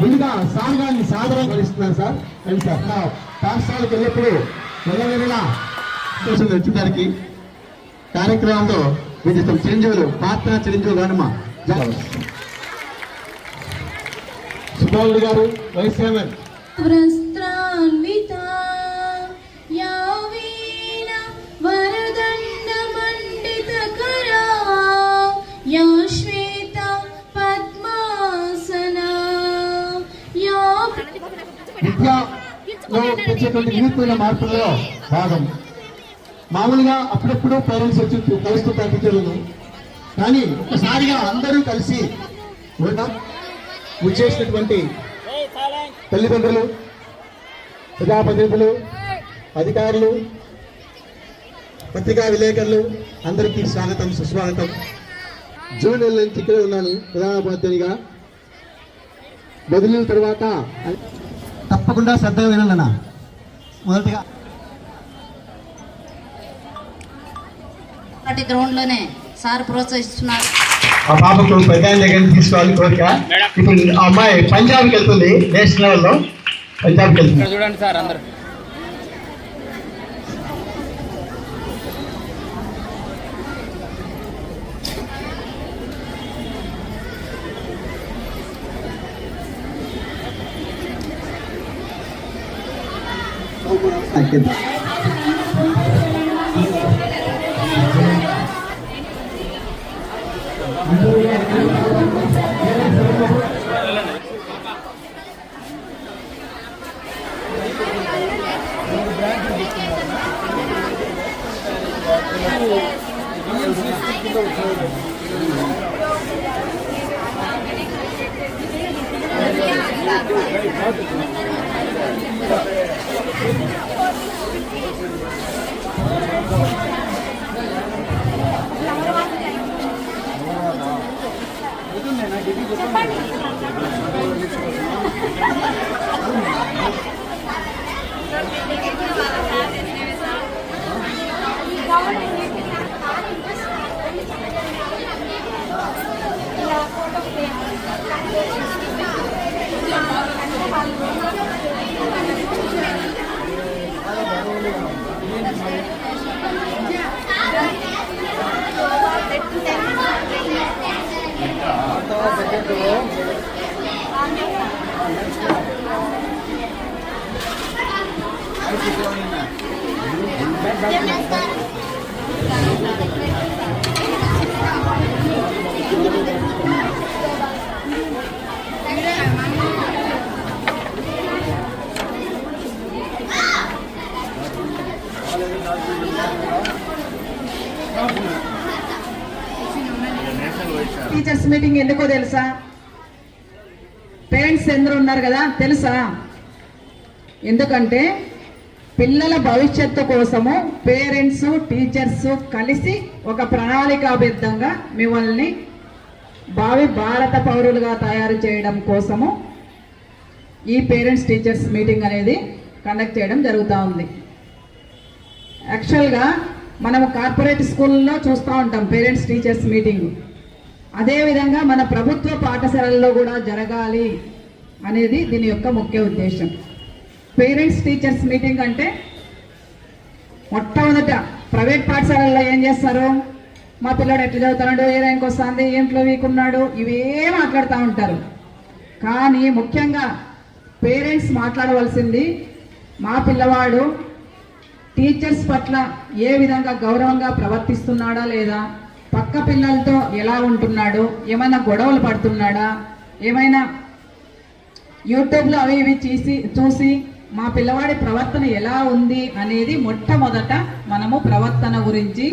ముందుగా సాంగాన్ని సాధారణ భరిస్తున్నాను సార్. రండి సార్. నా పాఠశాలకు వెళ్ళినప్పుడు వెళ్ళవేళ సంతోషం వచ్చేసరికి కార్యక్రమంలో విజయం చిరంజీవులు పాత్ర చిరంజీవులు గానమ్మ సుబ్బారెడ్డి గారు వైస్ చైర్మన్. విద్యలో తెచ్చేటువంటి వినూత్న మార్పులలో భాగం. మామూలుగా అప్పుడప్పుడు పేరెంట్స్ వచ్చి కలుస్తూ టీచర్లను కానీ ఒకసారిగా అందరూ కలిసి ఉండడం చేసినటువంటి తల్లిదండ్రులు ప్రజాప్రతినిధులు అధికారులు పత్రికా విలేకరులు అందరికీ స్వాగతం సుస్వాగతం. జూన్ నెల నుంచి ఇక్కడే ఉన్నాను ప్రధానోపాధ్యాయునిగా బదిలిన తర్వాత తప్పకుండా శ్రద్ధగా వినండి అన్న మొదటిగా వాటి గ్రౌండ్లోనే సార్ ప్రోత్సహిస్తున్నారు. ఆ పాపకు ప్రధాని దగ్గర తీసుకోవాలి కోరిక. ఇప్పుడు ఆ అమ్మాయి పంజాబ్కి వెళ్తుంది నేషనల్ లెవెల్లో. పంజాబ్కి వెళ్తుంది. చూడండి సార్ అందరు. thank you 빨리 dong. Thank you. Teachers meeting ఎందుకో తెలుసా? పేరెంట్స్ ఎందరూ ఉన్నారు కదా తెలుసా? ఎందుకంటే పిల్లల భవిష్యత్తు కోసము పేరెంట్స్ టీచర్స్ కలిసి ఒక ప్రణాళికాబద్ధంగా మిమ్మల్ని భావి భారత పౌరులుగా తయారు చేయడం కోసము ఈ పేరెంట్స్ టీచర్స్ మీటింగ్ అనేది కండక్ట్ చేయడం జరుగుతూ ఉంది. యాక్చువల్గా మనము కార్పొరేట్ స్కూల్లో చూస్తూ ఉంటాం పేరెంట్స్ టీచర్స్ మీటింగ్ అదేవిధంగా మన ప్రభుత్వ పాఠశాలల్లో కూడా జరగాలి అనేది దీని యొక్క ముఖ్య ఉద్దేశం. పేరెంట్స్ టీచర్స్ మీటింగ్ అంటే మొట్టమొదట ప్రైవేట్ పాఠశాలల్లో ఏం చేస్తారు? మా పిల్లడు ఎట్లా చదువుతున్నాడు? ఏ ర్యాంక్ వస్తుంది? ఏంట్లో వీకున్నాడు? ఇవే మాట్లాడుతూ ఉంటారు. కానీ ముఖ్యంగా పేరెంట్స్ మాట్లాడవలసింది మా పిల్లవాడు టీచర్స్ పట్ల ఏ విధంగా గౌరవంగా ప్రవర్తిస్తున్నాడా లేదా? పక్క పిల్లలతో ఎలా ఉంటున్నాడు? ఏమైనా గొడవలు పడుతున్నాడా? ఏమైనా యూట్యూబ్లో అవి ఇవి చూసి చూసి మా పిల్లవాడి ప్రవర్తన ఎలా ఉంది అనేది మొట్టమొదట మనము ప్రవర్తన గురించి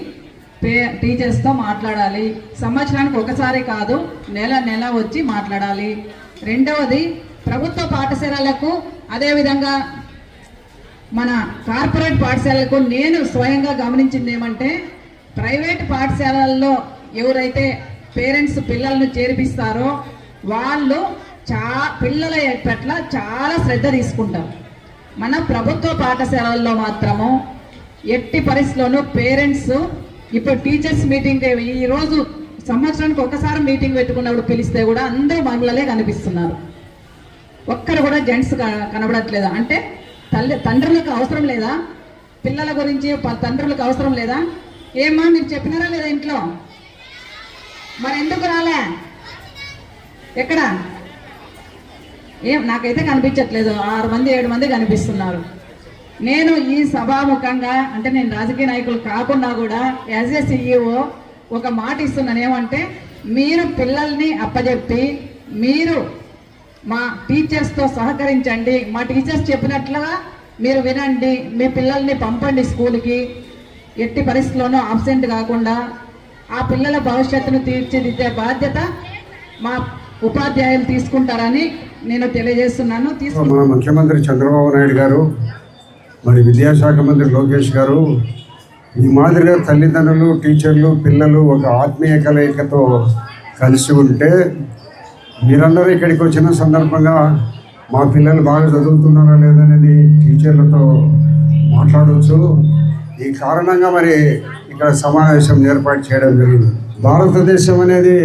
పే టీచర్స్తో మాట్లాడాలి. సంవత్సరానికి ఒకసారి కాదు నెల నెల వచ్చి మాట్లాడాలి. రెండవది ప్రభుత్వ పాఠశాలలకు అదేవిధంగా మన కార్పొరేట్ పాఠశాలలకు నేను స్వయంగా గమనించింది ఏమంటే ప్రైవేట్ పాఠశాలల్లో ఎవరైతే పేరెంట్స్ పిల్లలను చేర్పిస్తారో వాళ్ళు చా పిల్లల పట్ల చాలా శ్రద్ధ తీసుకుంటారు. మన ప్రభుత్వ పాఠశాలల్లో మాత్రము ఎట్టి పరిస్థితుల్లోనూ పేరెంట్స్ ఇప్పుడు టీచర్స్ మీటింగ్ ఈరోజు సంవత్సరానికి ఒకసారి మీటింగ్ పెట్టుకున్నప్పుడు పిలిస్తే కూడా అందరూ మహిళలే కనిపిస్తున్నారు. ఒక్కరు కూడా జెంట్స్ క- కనబడట్లేదా? అంటే తల్లి తండ్రులకు అవసరం లేదా? పిల్లల గురించి తండ్రులకు అవసరం లేదా? ఏమ్మా మీకు చెప్పినారా లేదా ఇంట్లో? మరి ఎందుకు రాలే? ఎక్కడ? ఏం నాకైతే కనిపించట్లేదు. ఆరు మంది ఏడు మంది కనిపిస్తున్నారు. నేను ఈ సభాముఖంగా అంటే నేను రాజకీయ నాయకులు కాకుండా కూడా యాజ్ ఏ సిఇఓ ఒక మాట ఇస్తున్నాను. ఏమంటే మీరు పిల్లల్ని అప్పజెప్పి మీరు మా టీచర్స్తో సహకరించండి. మా టీచర్స్ చెప్పినట్లుగా మీరు వినండి. మీ పిల్లల్ని పంపండి స్కూల్కి. ఎట్టి పరిస్థితుల్లోనూ ఆబ్సెంట్ కాకుండా ఆ పిల్లల భవిష్యత్తును తీర్చిదిద్దే బాధ్యత మా ఉపాధ్యాయులు తీసుకుంటారని నేను తెలియజేస్తున్నాను. మన ముఖ్యమంత్రి చంద్రబాబు నాయుడు గారు మరి విద్యాశాఖ మంత్రి లోకేష్ గారు ఈ మాదిరిగా తల్లిదండ్రులు టీచర్లు పిల్లలు ఒక ఆత్మీయ కలయికతో కలిసి ఉంటే మీరందరూ ఇక్కడికి వచ్చిన సందర్భంగా మా పిల్లలు బాగా చదువుతున్నారా లేదనేది టీచర్లతో మాట్లాడవచ్చు ఈ కారణంగా మరి ఇక్కడ సమావేశం ఏర్పాటు చేయడం జరిగింది. భారతదేశం అనేది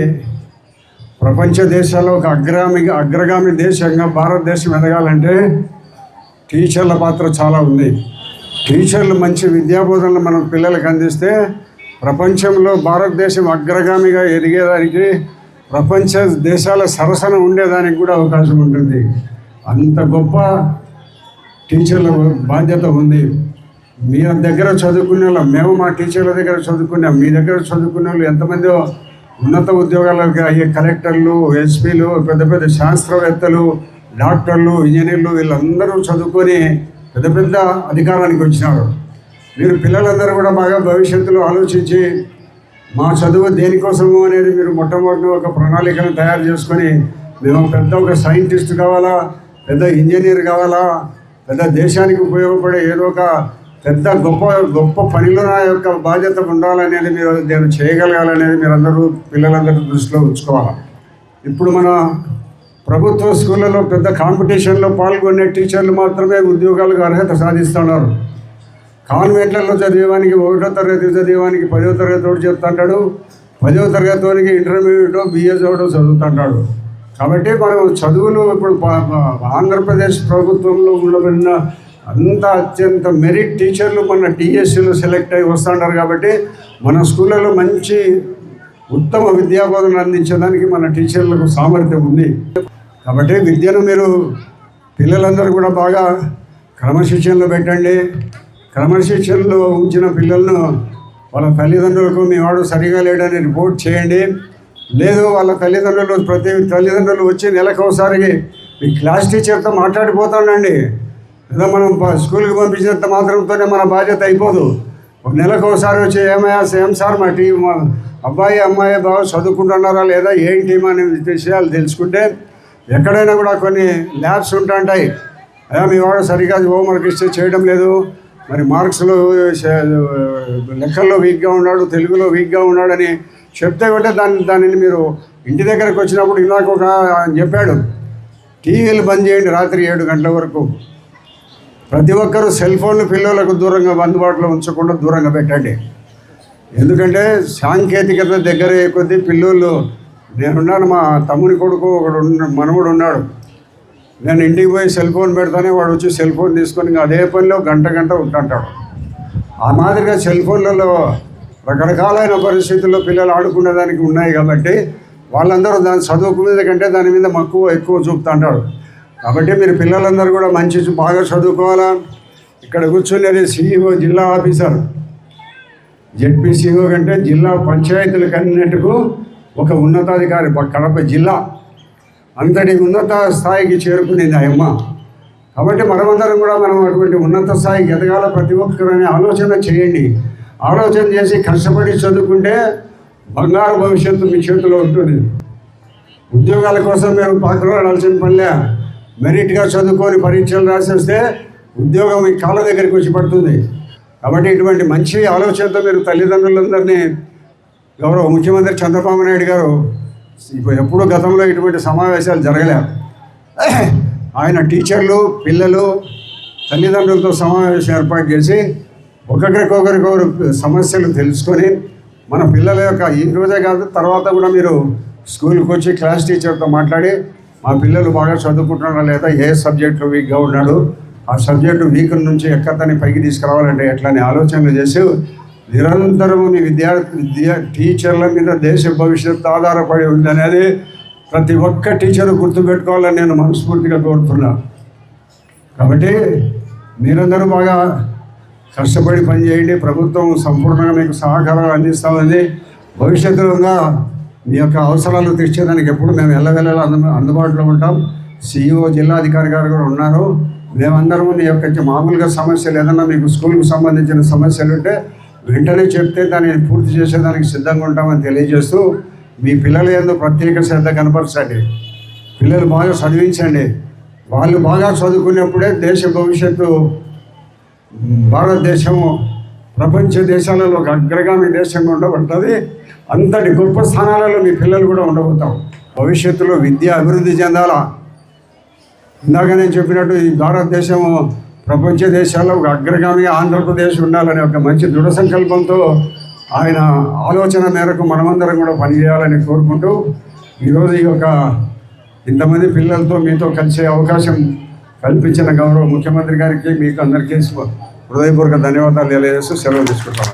ప్రపంచ దేశాల్లో ఒక అగ్రామి అగ్రగామి దేశంగా భారతదేశం ఎదగాలంటే టీచర్ల పాత్ర చాలా ఉంది. టీచర్లు మంచి విద్యాబోధనలు మనం పిల్లలకు అందిస్తే ప్రపంచంలో భారతదేశం అగ్రగామిగా ఎదిగేదానికి ప్రపంచ దేశాల సరసన ఉండేదానికి కూడా అవకాశం ఉంటుంది. అంత గొప్ప టీచర్ల బాధ్యత ఉంది. మీ దగ్గర చదువుకునే వాళ్ళు. మేము మా టీచర్ల దగ్గర చదువుకున్నాం. మీ దగ్గర చదువుకునే వాళ్ళు ఎంతమంది ఉన్నత ఉద్యోగాలకు అయ్యే కలెక్టర్లు ఎస్పీలు పెద్ద పెద్ద శాస్త్రవేత్తలు డాక్టర్లు ఇంజనీర్లు వీళ్ళందరూ చదువుకొని పెద్ద పెద్ద అధికారానికి వచ్చినారు. మీరు పిల్లలందరూ కూడా బాగా భవిష్యత్తులో ఆలోచించి మా చదువు దేనికోసము అనేది మీరు మొట్టమొదటి ఒక ప్రణాళికను తయారు చేసుకొని మేము పెద్ద ఒక సైంటిస్ట్ కావాలా పెద్ద ఇంజనీర్ కావాలా పెద్ద దేశానికి ఉపయోగపడే ఏదో ఒక పెద్ద గొప్ప గొప్ప పనిలో నా యొక్క బాధ్యత ఉండాలనేది మీరు నేను చేయగలగాలనేది మీరందరూ పిల్లలందరూ దృష్టిలో ఉంచుకోవాలి? ఇప్పుడు మన ప్రభుత్వ స్కూళ్ళలో పెద్ద కాంపిటీషన్లో పాల్గొనే టీచర్లు మాత్రమే ఉద్యోగాలకు అర్హత సాధిస్తున్నారు. కాన్వెంట్లలో చదివేవానికి ఒకటో తరగతి చదివేవానికి పదో తరగతి చెప్తుంటాడు పదో తరగతి ఇంటర్మీడియట్ బిఏ ఒకటో చదువుతుంటాడు. కాబట్టి మనం చదువులు ఇప్పుడు ఆంధ్రప్రదేశ్ ప్రభుత్వంలో ఉండబడిన అంత అత్యంత మెరిట్ టీచర్లు మన టీఎస్సీలో సెలెక్ట్ అయి వస్తుంటారు కాబట్టి మన స్కూళ్ళలో మంచి ఉత్తమ విద్యాబోధన అందించడానికి మన టీచర్లకు సామర్థ్యం ఉంది. కాబట్టి విద్యను మీరు పిల్లలందరూ కూడా బాగా క్రమశిక్షణలో పెట్టండి. క్రమశిక్షణలో ఉంచిన పిల్లలను వాళ్ళ తల్లిదండ్రులకు మీ వాడు సరిగా లేడని రిపోర్ట్ చేయండి. లేదు వాళ్ళ తల్లిదండ్రులు ప్రతి తల్లిదండ్రులు వచ్చి నెలకు ఒకసారి మీ క్లాస్ టీచర్తో మాట్లాడిపోతానండి. ఏదో మనం స్కూల్కి పంపించినంత మాత్రంతోనే మన బాధ్యత అయిపోదు. ఒక నెలకు ఒకసారి వచ్చి ఏమయ్యా సేమ్ సార్ మా టీ అబ్బాయి అమ్మాయి బాగా చదువుకుంటున్నారా లేదా? ఏంటి అనే విషయాలు తెలుసుకుంటే ఎక్కడైనా కూడా కొన్ని ల్యాబ్స్ ఉంటుంటాయి అయ్యా మీ వాడు సరిగా హోంవర్క్ ఇస్తే చేయడం లేదు. మరి మార్క్స్లో లెక్కల్లో వీక్గా ఉన్నాడు తెలుగులో వీక్గా ఉన్నాడని చెప్తే కూడా దాన్ని దానిని మీరు ఇంటి దగ్గరకు వచ్చినప్పుడు ఇందాక ఒక చెప్పాడు టీవీలు బంద్ చేయండి రాత్రి ఏడు గంటల వరకు. ప్రతి ఒక్కరూ సెల్ ఫోన్లు పిల్లలకు దూరంగా అందుబాటులో ఉంచకుండా దూరంగా పెట్టండి. ఎందుకంటే సాంకేతికత దగ్గర కొద్దీ పిల్లలు నేనున్నాను మా తమ్ముని కొడుకు ఒకడు ఉన్న మనవుడు ఉన్నాడు. నేను ఇంటికి పోయి సెల్ ఫోన్ పెడతానే వాడు వచ్చి సెల్ ఫోన్ తీసుకొని ఇంకా అదే పనిలో గంట గంట ఉంటుంటాడు. ఆ మాదిరిగా సెల్ ఫోన్లలో రకరకాలైన పరిస్థితుల్లో పిల్లలు ఆడుకునే దానికి ఉన్నాయి కాబట్టి వాళ్ళందరూ దాని చదువుకు మీద కంటే దాని మీద మక్కువ ఎక్కువ చూపుతుంటాడు కాబట్టి మీరు పిల్లలందరూ కూడా మంచి బాగా చదువుకోవాలా. ఇక్కడ కూర్చునేది సిఇఓ జిల్లా ఆఫీసర్. జెడ్పీసీఓ కంటే జిల్లా పంచాయతీలకు కన్నట్టుకు ఒక ఉన్నతాధికారి కడప జిల్లా. అంతటి ఉన్నత స్థాయికి చేరుకునేది ఆయమ్మ. కాబట్టి మనమందరం కూడా మనం అటువంటి ఉన్నత స్థాయికి ఎదగాల ప్రతి ఒక్కరనే ఆలోచన చేయండి. ఆలోచన చేసి కష్టపడి చదువుకుంటే బంగారు భవిష్యత్తు మీ చేతిలో ఉంటుంది. ఉద్యోగాల కోసం మేము పాకులాడాల్సిన పనిలే. మెరిట్గా చదువుకొని పరీక్షలు రాసి వస్తే ఉద్యోగం మీ కాళ్ళ దగ్గరికి వచ్చి పడుతుంది. కాబట్టి ఇటువంటి మంచి ఆలోచనతో మీరు తల్లిదండ్రులందరినీ గౌరవ ముఖ్యమంత్రి చంద్రబాబు నాయుడు గారు ఇప్పుడు ఎప్పుడూ గతంలో ఇటువంటి సమావేశాలు జరగలే. ఆయన టీచర్లు పిల్లలు తల్లిదండ్రులతో సమావేశం ఏర్పాటు చేసి ఒకరికొకరికొకరు సమస్యలు తెలుసుకొని మన పిల్లల యొక్క ఈ రోజే కాదు తర్వాత కూడా మీరు స్కూల్కి వచ్చి క్లాస్ టీచర్తో మాట్లాడి మా పిల్లలు బాగా చదువుకుంటున్నారా లేదా ఏ సబ్జెక్టులో వీక్గా ఉన్నాడు ఆ సబ్జెక్టు వీక్ నుంచి ఎక్కతని పైకి తీసుకురావాలంటే ఎట్లా అని ఆలోచనలు చేసి నిరంతరం మీ విద్యార్థి విద్యా టీచర్ల మీద దేశ భవిష్యత్తు ఆధారపడి ఉందనేది ప్రతి ఒక్క టీచరు గుర్తుపెట్టుకోవాలని నేను మనస్ఫూర్తిగా కోరుతున్నా. కాబట్టి మీరందరూ బాగా కష్టపడి పనిచేయండి ప్రభుత్వం సంపూర్ణంగా మీకు సహకారం అందిస్తామని భవిష్యత్తులో మీ యొక్క అవసరాలు తీర్చేదానికి ఎప్పుడు మేము ఎల్లవెల్లలా అందు అందుబాటులో ఉంటాం. సిఈఓ జిల్లా అధికారి గారు కూడా ఉన్నారు. మేమందరం మీ యొక్క మామూలుగా సమస్యలు ఏదన్నా మీకు స్కూల్కి సంబంధించిన సమస్యలు ఉంటే వెంటనే చెప్తే దాన్ని పూర్తి చేసేదానికి సిద్ధంగా ఉంటామని తెలియజేస్తూ మీ పిల్లల ఏదో ప్రత్యేక శ్రద్ధ కనపరచండి. పిల్లలు బాగా చదివించండి. వాళ్ళు బాగా చదువుకునేప్పుడే దేశ భవిష్యత్తు భారతదేశము ప్రపంచ దేశాలలో ఒక అగ్రగామి దేశంగా ఉండబడుతుంది. అంతటి గొప్ప స్థానాలలో మీ పిల్లలు కూడా ఉండబోతాం. భవిష్యత్తులో విద్య అభివృద్ధి చెందాలా? ఇందాక నేను చెప్పినట్టు ఈ భారతదేశం ప్రపంచ దేశాల్లో ఒక అగ్రగామిగా ఆంధ్రప్రదేశ్ ఉండాలనే ఒక మంచి దృఢ సంకల్పంతో ఆయన ఆలోచన మేరకు మనమందరం కూడా పనిచేయాలని కోరుకుంటూ ఈరోజు ఈ యొక్క ఇంతమంది పిల్లలతో మీతో కలిసే అవకాశం కల్పించిన గౌరవ ముఖ్యమంత్రి గారికి మీకు అందరికీ హృదయపూర్వక ధన్యవాదాలు తెలియజేస్తూ సెలవు తీసుకుంటాను